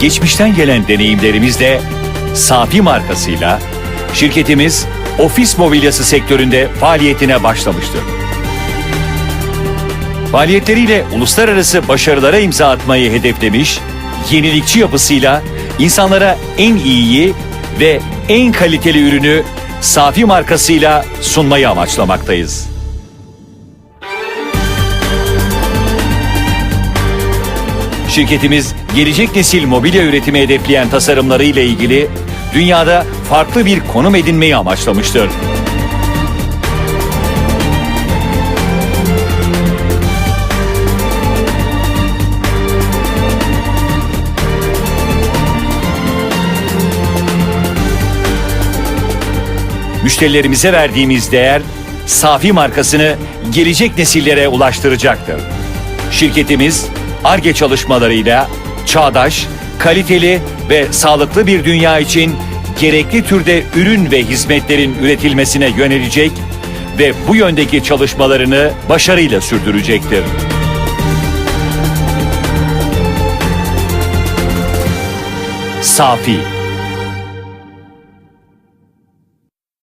geçmişten gelen deneyimlerimizle Safi markasıyla şirketimiz ofis mobilyası sektöründe faaliyetine başlamıştır. Faaliyetleriyle uluslararası başarılara imza atmayı hedeflemiş, yenilikçi yapısıyla insanlara en iyiyi ve en kaliteli ürünü Safi markasıyla sunmayı amaçlamaktayız. Şirketimiz gelecek nesil mobilya üretimi hedefleyen tasarımlarıyla ilgili dünyada farklı bir konum edinmeyi amaçlamıştır. Müşterilerimize verdiğimiz değer Safi markasını gelecek nesillere ulaştıracaktır. Şirketimiz ARGE çalışmalarıyla çağdaş, kaliteli ve sağlıklı bir dünya için gerekli türde ürün ve hizmetlerin üretilmesine yönelecek ve bu yöndeki çalışmalarını başarıyla sürdürecektir. Safi